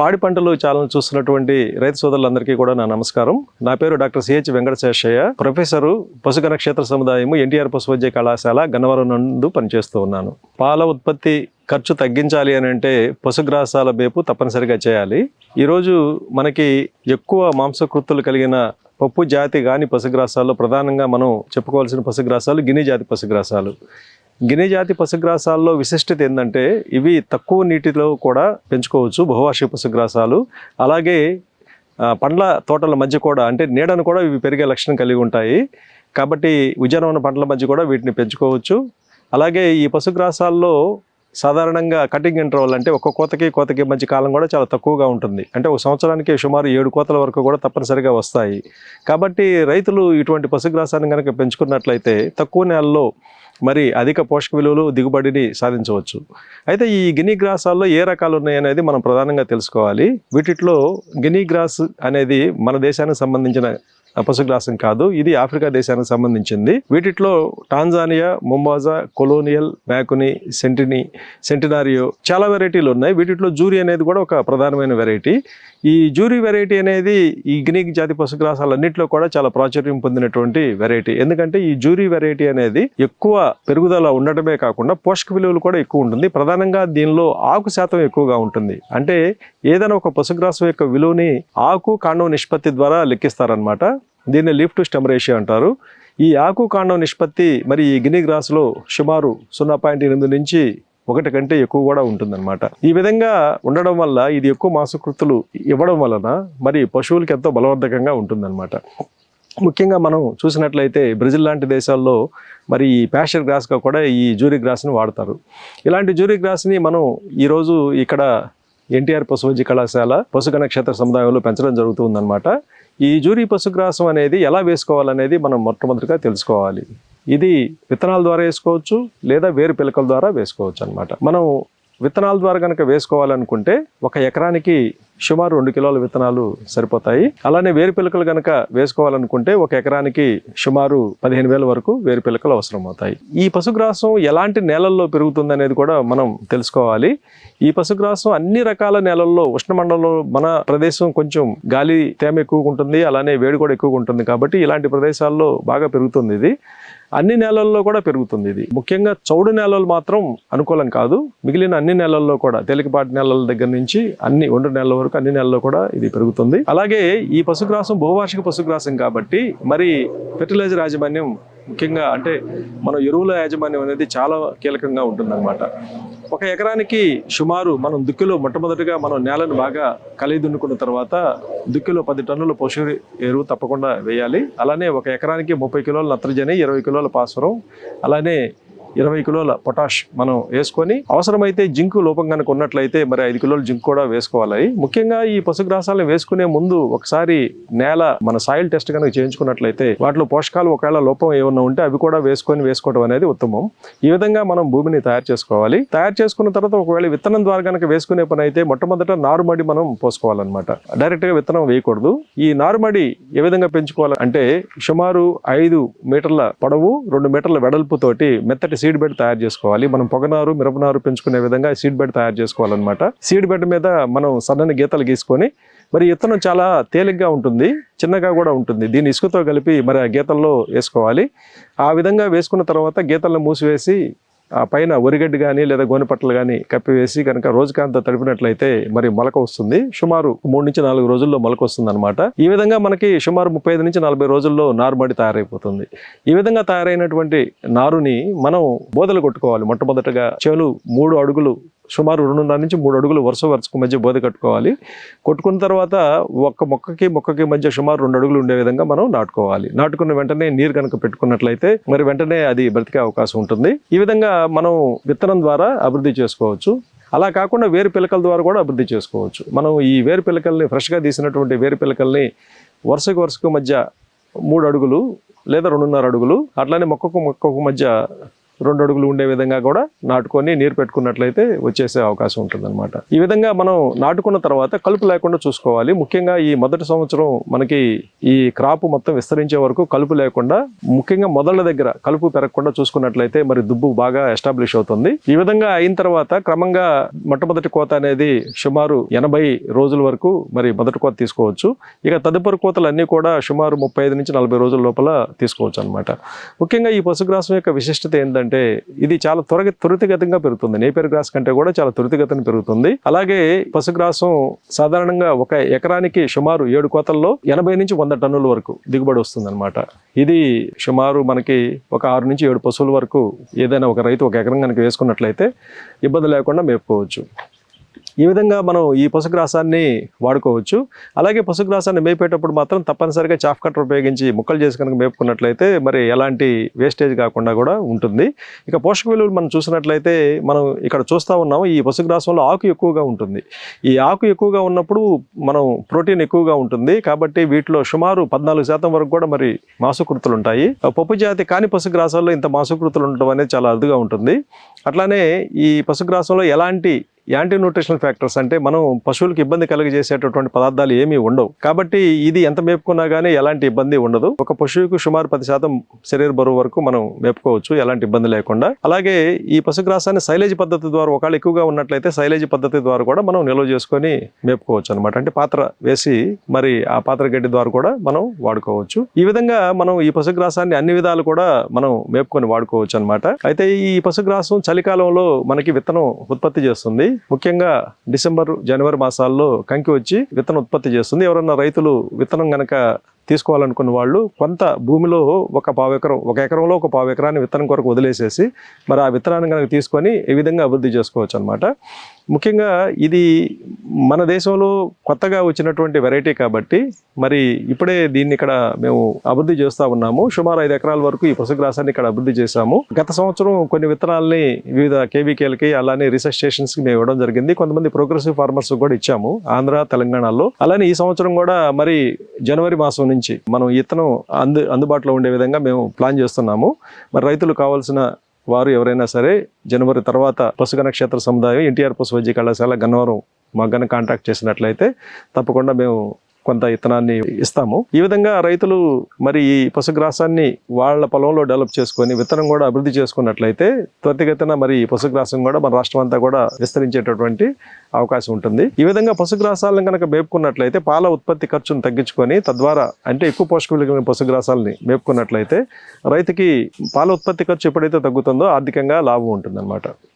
పాడి పంటలు ఛానల్ చూస్తున్నటువంటి రైతు సోదరులందరికీ కూడా నా నమస్కారం. నా పేరు డాక్టర్ సిహెచ్ వెంకటశేషయ్య. ప్రొఫెసరు పశుగణ క్షేత్ర సముదాయము ఎన్టీఆర్ పశు వైద్య కళాశాల గన్నవరం నందు పనిచేస్తూ ఉన్నాను. పాల ఉత్పత్తి ఖర్చు తగ్గించాలి అని అంటే పశుగ్రాసాల వేపు తప్పనిసరిగా చేయాలి. ఈరోజు మనకి ఎక్కువ మాంసకృత్తులు కలిగిన పప్పు జాతి కాని పశుగ్రాసాల్లో ప్రధానంగా మనం చెప్పుకోవాల్సిన పశుగ్రాసాలు గిని జాతి పశుగ్రాసాలు. గిని జాతి పశుగ్రాసాల్లో విశిష్టత ఏంటంటే ఇవి తక్కువ నీటిలో కూడా పెంచుకోవచ్చు బహువార్షిక పశుగ్రాసాలు. అలాగే పండ్ల తోటల మధ్య కూడా అంటే నీడను కూడా ఇవి పెరిగే లక్షణం కలిగి ఉంటాయి. కాబట్టి ఉద్యానవన పంటల మధ్య కూడా వీటిని పెంచుకోవచ్చు. అలాగే ఈ పశుగ్రాసాల్లో సాధారణంగా కటింగ్ ఇంటర్వల్ అంటే ఒక్క కోతకి కోతకి మధ్య కాలం కూడా చాలా తక్కువగా ఉంటుంది. అంటే ఒక సంవత్సరానికి సుమారు ఏడు కోతల వరకు కూడా తప్పనిసరిగా వస్తాయి. కాబట్టి రైతులు ఇటువంటి పశుగ్రాసాన్ని కనుక పెంచుకున్నట్లయితే తక్కువ నెలల్లో మరి అధిక పోషక విలువలు దిగుబడిని సాధించవచ్చు. అయితే ఈ గినీ గ్రాసాల్లో ఏ రకాలు ఉన్నాయనేది మనం ప్రధానంగా తెలుసుకోవాలి. వీటిలో గినీ గ్రాస్ అనేది మన దేశానికి సంబంధించిన పశుగ్రాసం కాదు ఇది ఆఫ్రికా దేశానికి సంబంధించింది. వీటిలో టాంజానియా ముంబాజా కొలోనియల్ మ్యాకుని సెంటిని సెంటినారియో చాలా వెరైటీలు ఉన్నాయి. వీటిలో జూరి అనేది కూడా ఒక ప్రధానమైన వెరైటీ ఈ జూరి వెరైటీ అనేది ఈ గిని జాతి పశుగ్రాసాలన్నింటిలో కూడా చాలా ప్రాచుర్యం పొందినటువంటి వెరైటీ ఎందుకంటే ఈ జూరి వెరైటీ అనేది ఎక్కువ పెరుగుదల ఉండటమే కాకుండా పోషక విలువలు కూడా ఎక్కువ ఉంటుంది. ప్రధానంగా దీనిలో ఆకు శాతం ఎక్కువగా ఉంటుంది. అంటే ఏదైనా ఒక పశుగ్రాసం యొక్క విలువని ఆకు కాండం నిష్పత్తి ద్వారా లెక్కిస్తారనమాట దీన్ని లీఫ్ టు స్టెమ్ రేషియో అంటారు. ఈ ఆకు కాండం నిష్పత్తి మరి ఈ గిని గ్రాస్లో సుమారు సున్నా పాయింట్ ఎనిమిది నుంచి ఒకటి కంటే ఎక్కువ కూడా ఉంటుందన్నమాట. ఈ విధంగా ఉండడం వల్ల ఇది ఎక్కువ మాసకృతులు ఇవ్వడం వలన మరి పశువులకి ఎంతో బలవర్ధకంగా ఉంటుందన్నమాట. ముఖ్యంగా మనం చూసినట్లయితే బ్రెజిల్ లాంటి దేశాల్లో మరి ఈ ప్యాషర్ గ్రాస్గా కూడా ఈ జూరీ గ్రాస్ని వాడతారు. ఇలాంటి జూరీ గ్రాస్ని మనం ఈరోజు ఇక్కడ ఎన్టీఆర్ పశు వైద్య కళాశాల పశుగణ క్షేత్ర సముదాయంలో పెంచడం జరుగుతుందన్నమాట. ఈ జూరీ పశుగ్రాసం అనేది ఎలా వేసుకోవాలనేది మనం మొట్టమొదటిగా తెలుసుకోవాలి. ఇది విత్తనాల ద్వారా వేసుకోవచ్చు లేదా వేరు పిలకల ద్వారా వేసుకోవచ్చు అనమాట మనం విత్తనాల ద్వారా కనుక వేసుకోవాలనుకుంటే ఒక ఎకరానికి సుమారు రెండు కిలోల విత్తనాలు సరిపోతాయి. అలానే వేరు పిలకలు కనుక వేసుకోవాలనుకుంటే ఒక ఎకరానికి సుమారు పదిహేను వేల వరకు వేరు పిలకలు అవసరం అవుతాయి ఈ పశుగ్రాసం ఎలాంటి నేలల్లో పెరుగుతుంది అనేది కూడా మనం తెలుసుకోవాలి. ఈ పశుగ్రాసం అన్ని రకాల నేలల్లో ఉష్ణమండలంలో మన ప్రదేశం కొంచెం గాలి తేమ ఎక్కువగా ఉంటుంది అలానే వేడి కూడా ఎక్కువగా ఉంటుంది కాబట్టి ఇలాంటి ప్రదేశాల్లో బాగా పెరుగుతుంది ఇది. అన్ని నేలల్లో కూడా పెరుగుతుంది ఇది. ముఖ్యంగా చౌడు నేలలు మాత్రం అనుకూలం కాదు. మిగిలిన అన్ని నేలల్లో కూడా తేలికపాటి నేలల దగ్గర నుంచి అన్ని ఒండ్రు నేలల వరకు అన్ని నేలల్లో కూడా ఇది పెరుగుతుంది. అలాగే ఈ పశుగ్రాసం బహువార్షిక పశుగ్రాసం కాబట్టి మరి ఫెర్టిలైజర్ యాజమాన్యం ముఖ్యంగా అంటే మన ఎరువుల యాజమాన్యం అనేది చాలా కీలకంగా ఉంటుందన్నమాట. ఒక ఎకరానికి సుమారు మనం దుక్కిలో మొట్టమొదటిగా మనం నేలను బాగా కలిగి దున్నుకున్న తర్వాత దుక్కిలో పది టన్నుల పశు ఎరువు తప్పకుండా వేయాలి. అలానే ఒక ఎకరానికి ముప్పై కిలోల నత్రజని ఇరవై కిలోల పాస్వరం అలానే ఇరవై కిలోల పొటాష్ మనం వేసుకొని అవసరమైతే జింకు లోపం కనుక ఉన్నట్లయితే మరి ఐదు కిలోల జింక్ కూడా వేసుకోవాలి. ముఖ్యంగా ఈ పశుగ్రాసాలను వేసుకునే ముందు ఒకసారి నేల మన సాయిల్ టెస్ట్ కనుక చేయించుకున్నట్లయితే వాటిలో పోషకాలు ఒకవేళ లోపం ఏమన్నా ఉంటే అవి కూడా వేసుకొని వేసుకోవడం అనేది ఉత్తమం. ఈ విధంగా మనం భూమిని తయారు చేసుకోవాలి. తయారు చేసుకున్న తర్వాత ఒకవేళ విత్తనం ద్వారా కనుక వేసుకునే పని అయితే మొట్టమొదట నారుమడి మనం పోసుకోవాలన్నమాట. డైరెక్ట్గా విత్తనం వేయకూడదు. ఈ నారుమడి ఏ విధంగా పెంచుకోవాలి అంటే సుమారు ఐదు మీటర్ల పొడవు రెండు మీటర్ల వెడల్పుతోటి మెత్తటి సీడ్ బెడ్ తయారు చేసుకోవాలి. మనం పొగనారు మిరపనారు పెంచుకునే విధంగా సీడ్ బెడ్ తయారు చేసుకోవాలన్నమాట. సీడ్ బెడ్ మీద మనం సన్నని గీతలు గీసుకొని మరి ఇత్తనం చాలా తేలిగ్గా ఉంటుంది చిన్నగా కూడా ఉంటుంది. దీన్ని ఇసుకతో కలిపి మరి ఆ గీతల్లో వేసుకోవాలి. ఆ విధంగా వేసుకున్న తర్వాత గీతలను మూసివేసి ఆ పైన ఒరిగడ్డి కానీ లేదా గోనెపట్టలు కానీ కప్పివేసి కనుక రోజుకాంత తడిపినట్లయితే మరి మొలక వస్తుంది. సుమారు మూడు నుంచి నాలుగు రోజుల్లో మొలక వస్తుంది అనమాట ఈ విధంగా మనకి సుమారు ముప్పై ఐదు నుంచి నలభై రోజుల్లో నారుమడి తయారైపోతుంది. ఈ విధంగా తయారైనటువంటి నారుని మనం బోదలు కొట్టుకోవాలి. మొట్టమొదటగా చేలు మూడు అడుగులు సుమారు రెండున్నర నుంచి మూడు అడుగులు వరుస వరుసకు మధ్య బోధ కట్టుకోవాలి. కొట్టుకున్న తర్వాత ఒక్క మొక్కకి మొక్కకి మధ్య సుమారు రెండు అడుగులు ఉండే విధంగా మనం నాటుకోవాలి. నాటుకున్న వెంటనే నీరు కనుక పెట్టుకున్నట్లయితే మరి వెంటనే అది బ్రతికే అవకాశం ఉంటుంది. ఈ విధంగా మనం విత్తనం ద్వారా అభివృద్ధి చేసుకోవచ్చు. అలా కాకుండా వేరు పిలకల ద్వారా కూడా అభివృద్ధి చేసుకోవచ్చు. మనం ఈ వేరు పిలకల్ని ఫ్రెష్గా తీసినటువంటి వేరు పిలకల్ని వరుసకు వరుసకు మధ్య మూడు అడుగులు లేదా రెండున్నర అడుగులు అట్లానే మొక్కకు మొక్కకు మధ్య రెండు అడుగులు ఉండే విధంగా కూడా నాటుకొని నీరు పెట్టుకున్నట్లయితే వచ్చేసే అవకాశం ఉంటుందన్నమాట. ఈ విధంగా మనం నాటుకున్న తర్వాత కలుపు లేకుండా చూసుకోవాలి. ముఖ్యంగా ఈ మొదటి సంవత్సరం మనకి ఈ క్రాప్ మొత్తం విస్తరించే వరకు కలుపు లేకుండా ముఖ్యంగా మొదళ్ళ దగ్గర కలుపు పెరగకుండా చూసుకున్నట్లయితే మరి దుబ్బు బాగా ఎస్టాబ్లిష్ అవుతుంది. ఈ విధంగా అయిన తర్వాత క్రమంగా మొట్టమొదటి కోత అనేది సుమారు ఎనభై రోజుల వరకు మరి మొదటి కోత తీసుకోవచ్చు. ఇక తదుపరి కోతలు అన్నీ కూడా సుమారు ముప్పై నుంచి నలభై రోజుల లోపల తీసుకోవచ్చు అనమాట ముఖ్యంగా ఈ పశుగ్రాసం యొక్క విశిష్టత ఏంటంటే ఇది చాలా త్వరగ త్వరితగతంగా పెరుగుతుంది. నేపేర్ గ్రాస్ కంటే కూడా చాలా త్వరితగతిన పెరుగుతుంది. అలాగే పశుగ్రాసం సాధారణంగా ఒక ఎకరానికి సుమారు ఏడు కోతల్లో ఎనభై నుంచి వంద టన్నుల వరకు దిగుబడి వస్తుంది ఇది సుమారు మనకి ఒక ఆరు నుంచి ఏడు పశువుల వరకు ఏదైనా ఒక రైతు ఒక ఎకరం కనుక వేసుకున్నట్లయితే ఇబ్బంది లేకుండా మేపుకోవచ్చు. ఈ విధంగా మనం ఈ పశుగ్రాసాన్ని వాడుకోవచ్చు. అలాగే పశుగ్రాసాన్ని మేపేటప్పుడు మాత్రం తప్పనిసరిగా చాఫ్ కట్టర్ ఉపయోగించి ముక్కలు చేసి కనుక మేపుకున్నట్లయితే మరి ఎలాంటి వేస్టేజ్ కాకుండా కూడా ఉంటుంది. ఇక పోషక విలువలు మనం చూసినట్లయితే మనం ఇక్కడ చూస్తూ ఉన్నాము ఈ పశుగ్రాసంలో ఆకు ఎక్కువగా ఉంటుంది. ఈ ఆకు ఎక్కువగా ఉన్నప్పుడు మనం ప్రోటీన్ ఎక్కువగా ఉంటుంది. కాబట్టి వీటిలో సుమారు పద్నాలుగు శాతం వరకు కూడా మరి మాసుకృతులు ఉంటాయి. ఆ పప్పు జాతి కాని పశుగ్రాసాల్లో ఇంత మాసుకృతులు ఉండటం అనేది చాలా అరుదుగా ఉంటుంది. అట్లానే ఈ పసుగ్రాసంలో ఎలాంటి యాంటీ న్యూట్రిషనల్ ఫ్యాక్టర్స్ అంటే మనం పశువులకు ఇబ్బంది కలిగజేసేటటువంటి పదార్థాలు ఏమీ ఉండవు. కాబట్టి ఇది ఎంత మేపుకున్నా కానీ ఎలాంటి ఇబ్బంది ఉండదు. ఒక పశువుకు సుమారు పది శాతం శరీర బరువు వరకు మనం మేపుకోవచ్చు ఎలాంటి ఇబ్బంది లేకుండా. అలాగే ఈ పశుగ్రాసాన్ని సైలేజ్ పద్ధతి ద్వారా ఒకవేళ ఎక్కువగా ఉన్నట్లయితే సైలేజ్ పద్ధతి ద్వారా కూడా మనం నిల్వ చేసుకొని మేపుకోవచ్చు అనమాట అంటే పాత్ర వేసి మరి ఆ పాత్ర గడ్డి ద్వారా కూడా మనం వాడుకోవచ్చు. ఈ విధంగా మనం ఈ పశుగ్రాసాన్ని అన్ని విధాలు కూడా మనం మేపుకొని వాడుకోవచ్చు అనమాట అయితే ఈ పశుగ్రాసం చలికాలంలో మనకి విత్తనం ఉత్పత్తి చేస్తుంది. ముఖ్యంగా డిసెంబర్ జనవరి మాసాల్లో కంకి వచ్చి విత్తనం ఉత్పత్తి చేస్తుంది. ఎవరన్నా రైతులు విత్తనం గనక తీసుకోవాలనుకున్న వాళ్ళు కొంత భూమిలో ఒక పావు ఎకరం ఒక ఎకరంలో ఒక పావు ఎకరాన్ని విత్తనం కొరకు వదిలేసేసి మరి ఆ విత్తనాన్ని కనుక తీసుకొని ఈ విధంగా అభివృద్ధి చేసుకోవచ్చు అనమాట ముఖ్యంగా ఇది మన దేశంలో కొత్తగా వచ్చినటువంటి వెరైటీ కాబట్టి మరి ఇప్పుడే దీన్ని ఇక్కడ మేము అభివృద్ధి చేస్తూ ఉన్నాము. సుమారు ఐదు ఎకరాల వరకు ఈ పశుగ్రాసాన్ని ఇక్కడ అభివృద్ధి చేశాము. గత సంవత్సరం కొన్ని విత్తనాలని వివిధ కేవీకేలకి అలానే రీసెర్చ్ స్టేషన్స్కి మేము ఇవ్వడం జరిగింది. కొంతమంది ప్రోగ్రెసివ్ ఫార్మర్స్ కూడా ఇచ్చాము ఆంధ్ర తెలంగాణలో. అలానే ఈ సంవత్సరం కూడా మరి జనవరి మాసం నుంచి మనం ఇతను అందు అందుబాటులో ఉండే విధంగా మేము ప్లాన్ చేస్తున్నాము. మరి రైతులు కావాల్సిన వారు ఎవరైనా సరే జనవరి తర్వాత పసుగ క్షేత్ర సముదాయం ఎన్టీఆర్ పశు వైద్య కళాశాల గన్నవరం మాకు గన కాంటాక్ట్ చేసినట్లయితే తప్పకుండా మేము కొంత ఇత్తనాన్ని ఇస్తాము. ఈ విధంగా రైతులు మరి ఈ పశుగ్రాసాన్ని వాళ్ళ పొలంలో డెవలప్ చేసుకొని విత్తనం కూడా అభివృద్ధి చేసుకున్నట్లయితే త్వరితగతిన మరి ఈ పశుగ్రాసం కూడా మన రాష్ట్రం అంతా కూడా విస్తరించేటటువంటి అవకాశం ఉంటుంది. ఈ విధంగా పశుగ్రాసాలను కనుక మేపుకున్నట్లయితే పాల ఉత్పత్తి ఖర్చును తగ్గించుకొని తద్వారా అంటే ఎక్కువ పోషక విలువైన పశుగ్రాసాలని మేపుకున్నట్లయితే రైతుకి పాల ఉత్పత్తి ఖర్చు ఎప్పుడైతే తగ్గుతుందో ఆర్థికంగా లాభం ఉంటుంది